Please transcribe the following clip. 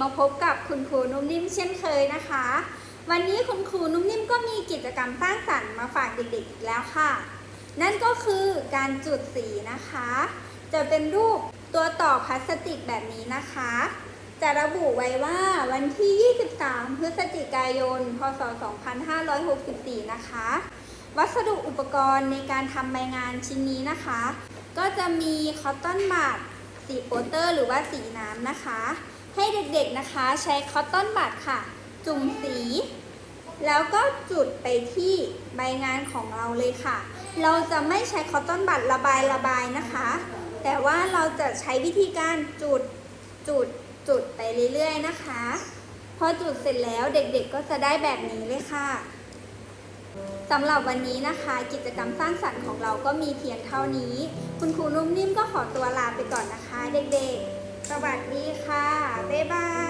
มาพบกับคุณครูนุ่มนิ่มเช่นเคยนะคะ วันนี้คุณครูนุ่มนิ่มก็มีกิจกรรมสร้างสรรค์มาฝากเด็กๆอีกแล้วค่ะ นั่นก็คือการจุดสีนะคะ จะเป็นรูปตัวต่อพลาสติกแบบนี้นะคะ จะระบุไว้ว่าวันที่ 23 พฤศจิกายน พศ 2564 นะคะ วัสดุอุปกรณ์ในการทำใบงานชิ้นนี้นะคะ ก็จะมีคอตตอนบัดสีโปสเตอร์หรือว่าสีน้ำนะคะ ให้เด็กๆนะคะใช้คอตตอนบัดค่ะ จุ่มสี แล้วก็จุดไปที่ใบงานของเราเลยค่ะ เราจะไม่ใช้คอตตอนบัดระบายระบายนะคะ แต่ว่าเราจะใช้วิธีการจุดจุดจุดไปเรื่อยๆนะคะ พอจุดเสร็จแล้วเด็กๆก็จะได้แบบนี้เลยค่ะสำหรับวันนี้นะคะ กิจกรรมสร้างสรรค์ของเราก็มีเพียงเท่านี้ คุณครูนุ่มนิ่มก็ขอตัวลาไปก่อนนะคะ เด็กๆ สวัสดีค่ะ บ๊ายบาย